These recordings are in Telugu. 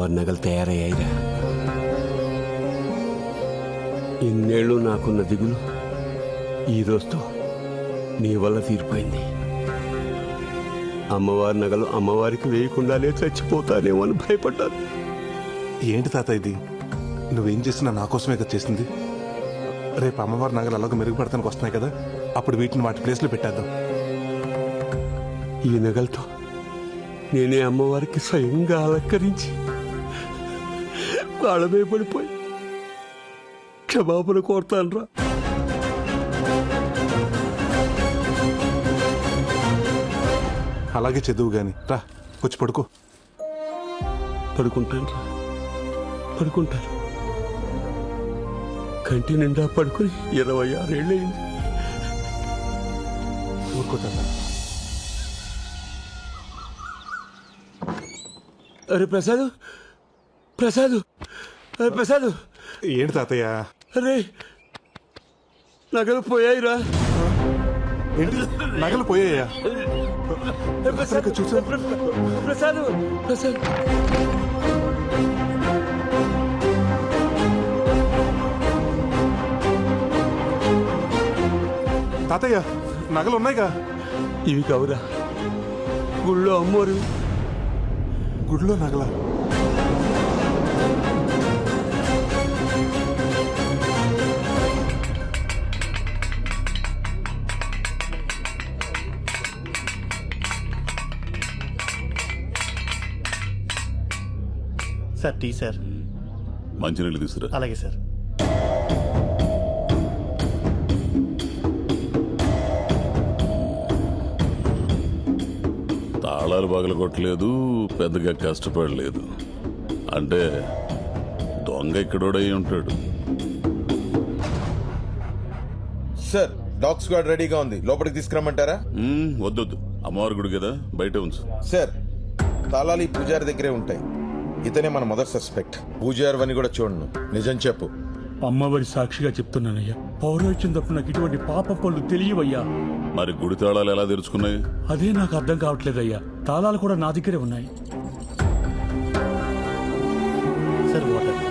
అమ్మవారి నగలు తయారయ్యాయిరా. ఇన్నేళ్ళు నాకున్న దిగులు ఈ రోజుతో నీ వల్ల తీరిపోయింది. అమ్మవారి నగలు అమ్మవారికి వేయకుండానే చచ్చిపోతానేమో అని భయపడ్డాను. ఏంటి తాత ఇది? నువ్వేం చేసినా నా కోసమే కదా చేసింది? రేపు అమ్మవారి నగలు అలాగ మెరుగుపడతానికి వస్తున్నాయి కదా? అప్పుడు వీటిని వాటి ప్లేస్లో పెట్టేద్దాం. ఈ నగలతో నేనే అమ్మవారికి స్వయంగా అలంకరించి వాళ్ళమే పడిపోయి క్షమాపణ కోరుతానురా. అలాగే చదువు గాని. రా వచ్చి పడుకో. పడుకుంటాను పడుకుంటాను కంటి నిండా పడుకుని ఇరవై ఆరేళ్ళయింది. ఊరుకో తాత అరే ప్రసాద్ ప్రసాద్. ప్రసాద్. ఏంటి తాతయ్య? అరే నగలు పోయాయిరా. ఏంటి? నగలు పోయాయా? ప్రసాద్ చూసా? ప్ర- ప్రసాద్ ప్రసాద్. తాతయ్య నగలు ఉన్నాయిగా? ఇవి కవురా. గుళ్ళో అమ్మోరు. గుడిలో నగల? Sir tea sir. మంచినీళ్ళు తీసుకురా. అలాగే సార్. తాళాలు పగల కొట్టలేదు పెద్దగా కష్టపడలేదు. అంటే దొంగ ఇక్కడోడై ఉంటాడు. సార్ డాగ్ స్క్వాడ్ రెడీగా ఉంది. లోపలికి తీసుకురమ్మంటారా? మ్మ్, వద్దొద్దు. అమ్మవారి గుడి కదా బయట ఉంచు. సార్ తాళాలు ఈ పూజారి దగ్గరే ఉంటాయి. ఇతనే మన మొదటి సస్పెక్ట్. పూజారి అని కూడా చూడను. నిజం చెప్పు. అమ్మవారి సాక్షిగా చెప్తున్నానయ్యా. పౌరోహిత్యం తప్ప నాకు ఇటువంటి పాప పనులు తెలియవయ్యా. మరి గుడి తాళాలు ఎలా తెరుచుకున్నాయి? అదే నాకు అర్థం కావట్లేదయ్యా. తాళాలు కూడా నా దగ్గరే ఉన్నాయి. సార్ వాటర్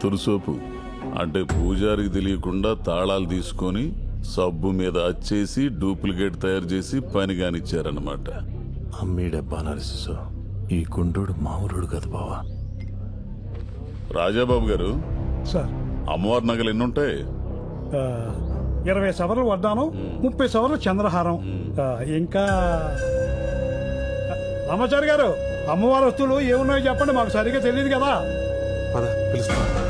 సంతూర్ సోపు అంటే పూజారికి తెలియకుండా తాళాలు తీసుకొని సబ్బు మీద అచ్చేసి డూప్లికేట్ తయారు చేసి పని కానిచ్చారన్నమాట. అమ్మీడబ్బా నరసిసు ఈ గుండోడు మామూలుడు కదా బావా. రాజాబాబు గారు సార్. అమ్మవారి నగలు ఎన్నుంటాయి? ఆ, ఇరవై సవర్లు వడ్డాను ముప్పై సవర్లు చంద్రహారం. ఆ, ఇంకా రామాచారి గారు అమ్మవారి వస్తువులు ఏమున్నాయో చెప్పండి మాకు సరిగ్గా తెలియదు కదా. పద పిలుస్తా.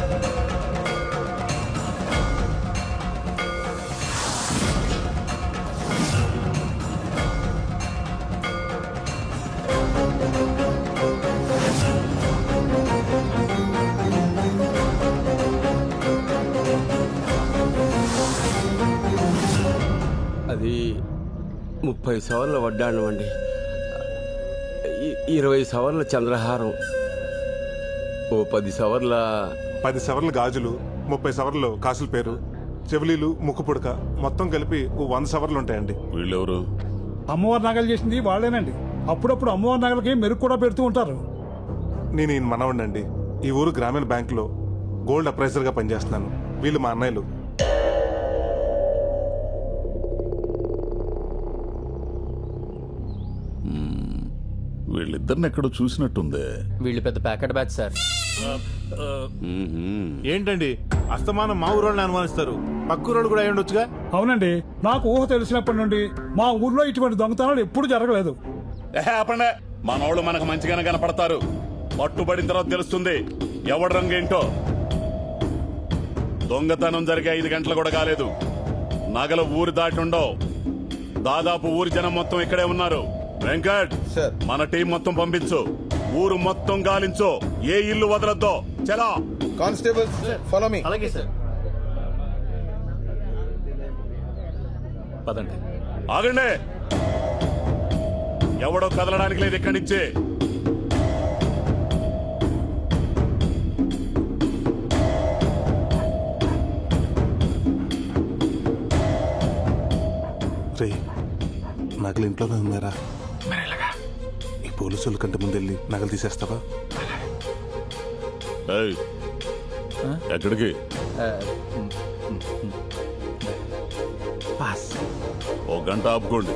ముప్పై సవర్ల వడ్డాణం అండి. ఇరవై సవర్ల చంద్రహారం. ఓ పది సవర్ల పది సవర్లు గాజులు ముప్పై సవర్లు కాసుల పేరు చెవిలీలు ముక్కు పుడక మొత్తం కలిపి ఓ వంద సవర్లు ఉంటాయండి. వీళ్ళెవరు? అమ్మవారి నగలు చేసింది వాళ్ళేనండి. అప్పుడప్పుడు అమ్మవారి నగలకి మెరుగు కూడా పెడుతూ ఉంటారు. నేను ఈయన మనవండండి ఈ ఊరు గ్రామీణ బ్యాంకులో గోల్డ్ అప్రైజర్గా పనిచేస్తున్నాను. వీళ్ళు మా అన్నయ్యలు. వీళ్ళిద్దరిని ఎక్కడో చూసినట్టుందే. వీళ్ళు పెద్ద ప్యాకెట్ బ్యాచ్ సార్. ఏంటండి? అస్తమానం మా ఊరోళ్ళని అనుమానిస్తారు. పక్క ఊరోళ్ళు కూడా అయి ఉండొచ్చుగా? అవునండి నాకు ఊహ తెలిసినప్పటి నుండి మా ఊర్లో ఇటువంటి దొంగతనాలు ఎప్పుడు జరగలేదు. ఆపండి. మనోళ్ళు మనకు మంచిగానే కనపడతారు. పట్టుబడిన తర్వాత తెలుస్తుంది ఎవడి రంగు ఏంటో. దొంగతనం జరిగే ఐదు గంటలు కూడా కాలేదు. నగలు ఊరి దాటి ఉండవు. దాదాపు ఊరి జనం మొత్తం ఇక్కడే ఉన్నారు. వెంకట్ సార్. మన టీం మొత్తం పంపించు. ఊరు మొత్తం గాలించు. ఏ ఇల్లు వదలొద్దో. చలా. కానిస్టేబుల్స్ ఫాలో మీ అలాగే సార్. పదండి. ఆగండి. ఎవడో కదలడానికి లేదు ఇక్కడి నుంచే. రే నగలు ఇంట్లోనే ఉన్నారా పోలీసుల కంటే ముందు వెళ్ళి నగలు తీసేస్తావా? ఏయ్, ఎక్కడికి? పాస్ ఓ గంట ఆపుకోండి.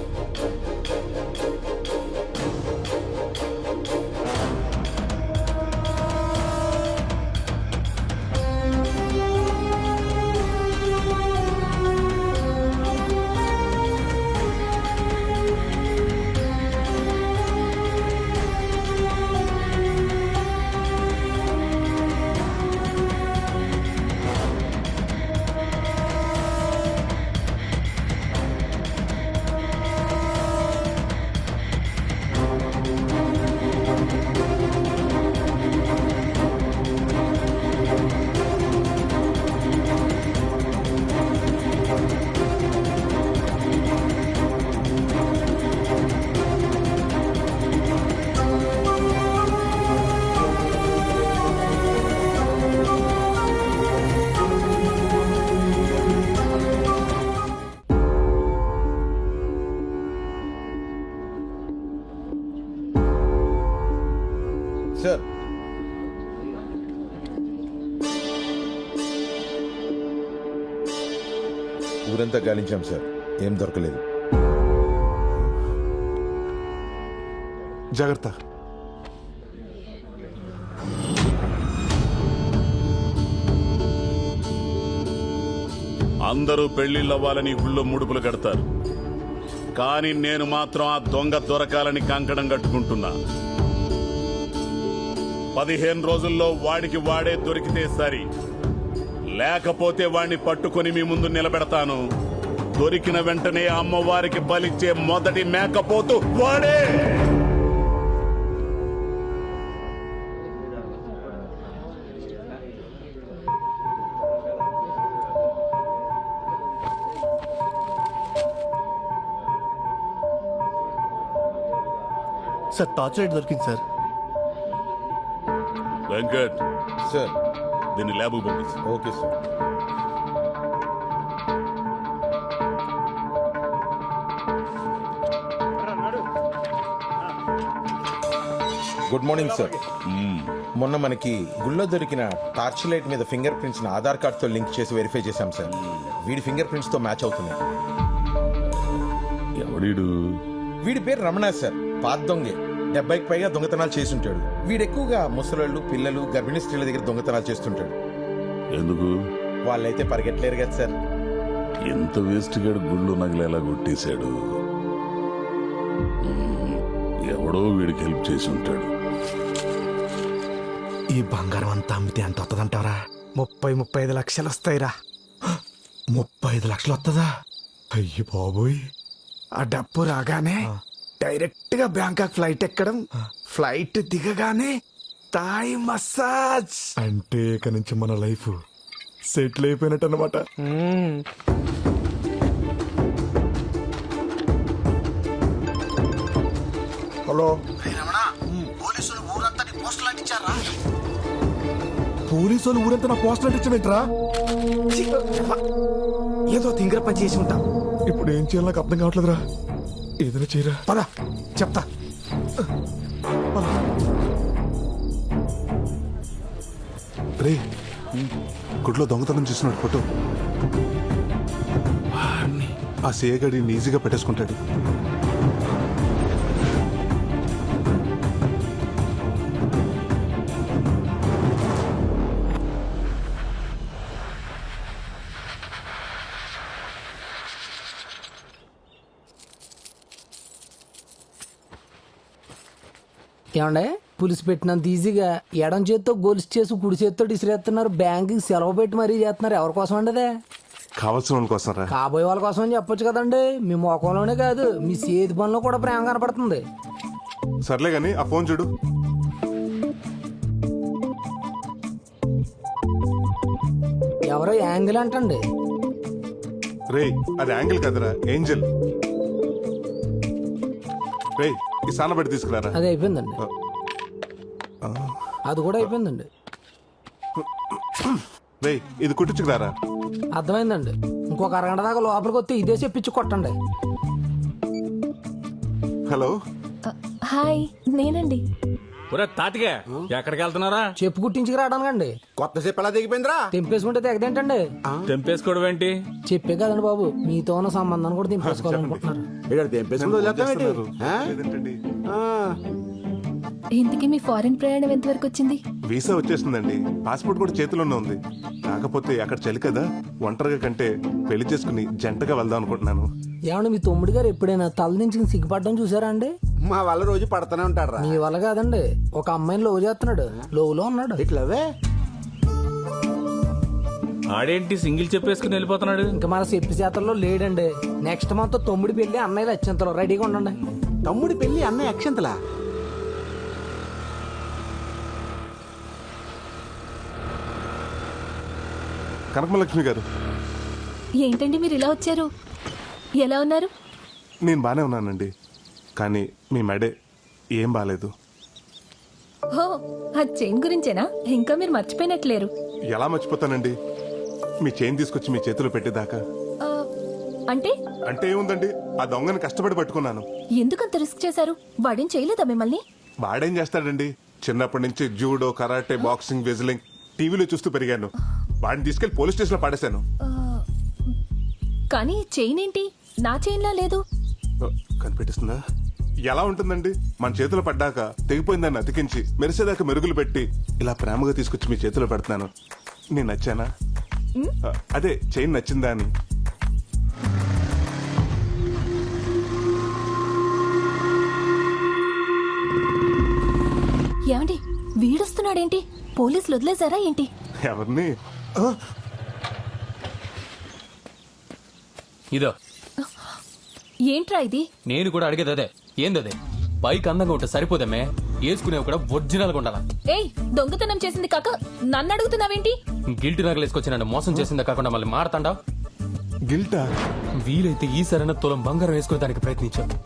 ఊరంతా గాలించాం సార్. ఏం దొరకలేదు. జాగ్రత్త. అందరూ పెళ్ళిళ్ళవ్వాలని గుళ్ళో ముడుపులు కడతారు. కానీ నేను మాత్రం ఆ దొంగ దొరకాలని కంకణం కట్టుకుంటున్నా. పదిహేను రోజుల్లో వాడికి వాడే దొరికితే సరి. లేకపోతే వాడిని పట్టుకొని మీ ముందు నిలబెడతాను. దొరికిన వెంటనే అమ్మవారికి బలిచ్చే మొదటి మేకపోతు వాడే! సార్ టార్చ్ లైట్ దొరికింది సార్. వెంకట్. సార్. దీన్ని ల్యాబ్ పంపించు okay sir. Good morning sir. మొన్న మనకి గుళ్ళో దొరికిన టార్చ్ లైట్ మీద ఫింగర్ ప్రింట్స్ ఆధార్ కార్డ్తో లింక్ చేసి వెరిఫై చేశాం సార్. వీడి ఫింగర్ ప్రింట్స్తో మ్యాచ్ అవుతున్నాయి. ఎవడీడు? వీడి పేరు రమణ సార్. పాత దొంగే. డెబ్బైకి పైగా దొంగతనాలు చేస్తుంటాడు. వీడు ఎక్కువగా ముసలోళ్ళు పిల్లలు గర్భిణీ స్త్రీల దగ్గర దొంగతనాలు చేస్తుంటాడు. ఎందుకు? వాళ్ళైతే పరిగెట్టలేరు కదా సార్. ఎంత వేస్ట్ గాడు గుళ్ళు నగలేలా కొట్టేశాడు. ఎవడో వీడికి హెల్ప్ చేసి ఉంటాడు. ఈ బంగారం అంతా అమ్మితే ఎంత వస్తుందంటారా ముప్పై ముప్పై ఐదు లక్షలు వస్తాయిరా. ముప్పై ఐదు లక్షలు వస్తుందా అయ్యి బాబోయ్. ఆ డబ్బు రాగానే డైరెక్ట్గా బ్యాంకాక్ ఫ్లైట్ ఎక్కడం ఫ్లైట్ దిగగానే తాయి మసాజ్. అంటే ఇక నుంచి మన లైఫ్ సెటిల్ అయిపోయినట్టు అనమాట హలో. పోలీసు వాళ్ళు ఊరంతా నా పోస్టర్ అంటించమేంట్రా? ఏదో తింగర పని చేసి ఉంటా. ఇప్పుడు ఏం చేయాలో నాకు అర్థం కావట్లేదురా. ఏదైనా చేయరా? పద చెప్తా. రే గుడ్లో దొంగతనం చేస్తున్నాడు ఫోటో. ఆ సేగడి ఈజీగా పెట్టేసుకుంటాడు. ఏమండే? పులిసి పెట్టినంత ఈజీగా. ఎడం చేత్తో గొలుసు చేసి కుడి చేత్తో ఇసిరేస్తున్నారు బ్యాంకుకి సెలవు పెట్టి మరీ చేస్తున్నారు. ఎవరి కోసం అండి అదే? కావాల్సిన వాళ్ళ కోసం రా. కాబోయే వాళ్ళ కోసం అని చెప్పొచ్చు కదండి. మీ ముఖంలోనే కాదు మీ చేతి పనిలో కూడా ప్రేమ కనపడుతుంది. సర్లే గాని ఆ ఫోన్ చూడు. ఎవరో యాంగిల్ అంటండి. రే అది యాంగిల్ కదరా ఏంజల్. రేయ్ ఈ సానబడి తీసుకురారా? అది అయిపోయిందండి. అది కూడా అయిపోయిందండి. రేయ్ ఇది కుట్టించుకురారా? అర్థమైందండి. ఇంకొక అరగంట దాకా లోపలికి వస్తే ఇదే చెప్పించి కొట్టండి. హలో? హాయ్ నేనండి. ఒరే తాతిగా ఎక్కడికి వెళ్తున్నారా? చెప్పు కుట్టించుకు రావడానికండి. కొత్త చెప్పు ఎలా దిగిపోయిందిరా? తెంపేసుకుంటే తెగదేంటండి? తెంపేసుకోవడం ఏంటి? చెప్పే కదండి బాబు మీతో ఉన్న సంబంధాన్ని కూడా తెంపేసుకోవాలనుకుంటున్నారు. ఇక్కడ తెంపేసుకుని వదిలేస్తామేంటి? ఆ? లేదంటండి. ఆ. ఇంతకీ మీ ఫారెన్ ప్రయాణం ఎంతవరకు వచ్చింది? వీసా వచ్చేసిందండి. పాస్పోర్ట్ కూడా చేతిలోనే ఉంది. కాకపోతే అక్కడ చలి కదా. ఒంటరిగా కంటే పెళ్ళి చేసుకుని జంటగా వెళ్దాం అనుకుంటున్నాను. ఏమండి మీ తమ్ముడు గారు ఎప్పుడైనా తల నుంచి సిగ్గుపడడం చూసారా అండి? మా వాళ్ళ రోజు పడతానే ఉంటాడు మీ వల్ల కాదండి. ఒక అమ్మాయిని లవ్ చేస్తున్నాడు. లోవులో ఉన్నాడు. ఇట్లవే? ఆడేంటి సింగిల్ చెప్పేసుకుని వెళ్ళిపోతున్నాడు? ఇంకా మన చెప్పి చేతల్లో లేడండి. నెక్స్ట్ మంత్ తమ్ముడి పెళ్ళి అన్నయ్యలు అత్యంతలో. రెడీగా ఉండండి. తమ్ముడి పెళ్ళి అన్న అక్షంతలా కనకమలక్ష్మి గారు. ఏంటండి మీరు ఇలా వచ్చారు? ఎలా ఉన్నారు? నేను బానే ఉన్నానండి. కానీ మీ మెడే ఏం బాలేదు. హో ఆ చైన్ గురించేనా? ఇంకా మీరు మర్చిపోయినట్లేరు. ఎలా మర్చిపోతానండి? మీ చైన్ తీసుకొచ్చి మీ చేతిలో పెట్టేదాకా. ఆ, అంటే? అంటే ఏముందండి? ఆ దొంగని కష్టపడి పట్టుకున్నాను. ఎందుకంత రిస్క్ చేశారు? వాడేం చేయలేదా మిమ్మల్ని? వాడేం చేస్తాడండి? చిన్నప్పటి నుంచి జూడో కరాటే బాక్సింగ్ వెజ్లింగ్ టీవీలో చూస్తూ పెరిగాను. వాడిని తీసుకెళ్ళి పోలీస్ స్టేషన్లో పడేశాను కానీ చైన్ ఏంటి? నా చైన్లా లేదు? ఓ, కనిపెట్టిస్తుందా? ఎలా ఉంటుందండి? మన చేతిలో పడ్డాక తెగిపోయిందాన్ని అతికించి మెరిసేదాకా మెరుగులు పెట్టి ఇలా ప్రేమగా తీసుకొచ్చి మీ చేతిలో పెడుతున్నాను. నేను నచ్చానా? అదే చైన్ నచ్చిందా అని. ఏమండి వీడొస్తున్నాడేంటి? పోలీసులు వదిలేశారా ఏంటి? ఎవరిని? ఆ, ఇదో. ఏంట్రా ఇది? నేను కూడా అడిగేది అదే. ఏందదే? బైక్ అందంగా ఉంటే సరిపోదమ్మే వేసుకునేవి కూడా ఒరిజినల్గా ఉండాలా? ఏయ్ దొంగతనం చేసింది కాక నన్ను అడుగుతున్నావేంటి? గిల్ట్ నగలేసుకొచ్చి నన్ను మోసం చేసిందే కాకుండా మళ్ళీ మారతాండా? గిల్టా? వీలైతే ఈ సరైన తులం బంగారం వేసుకునే దానికి ప్రయత్నించాను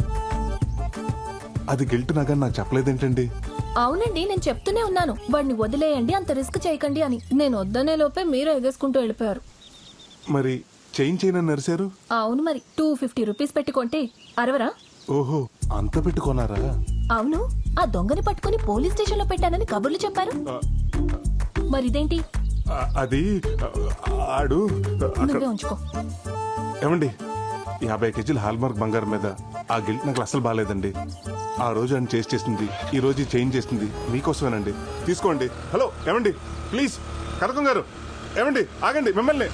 అది గిల్ట్ నాగా నాకు చెప్పలేదేంటండి? అవునండి నేను చెప్తూనే ఉన్నాను. వాడిని వదిలేయండి అంత రిస్క్ చేయకండి అని. నేను వద్దనే లోపే మీరు ఎగేసుకుంటూ వెళ్ళిపోయారు. మరి చైన్ చైన్ అని నరిశారు? అవును మరి టూ ఫిఫ్టీ రూపీస్ పెట్టి కొంటే అరవరా? ఓహో అంత పెట్టుకోనారా అవును ఆ దొంగని పట్టుకుని పోలీస్ స్టేషన్లో పెట్టానని కబుర్లు చెప్పారు. మరి ఇదేంటి అది ఆడు నువ్వే ఉంచుకో. ఏమండి యాభై కేజీల హాల్మార్క్ బంగారం మీద ఆ గిల్ట్ నాకు అసలు బాగాలేదండి. ఆ రోజు ఆయన చేసి చేసింది ఈ రోజు చేంజ్ చేసింది మీకోసమేనండి. తీసుకోండి. హలో ఏమండి? ప్లీజ్ కనకం గారు ఏమండి? ఆగండి మిమ్మల్ని.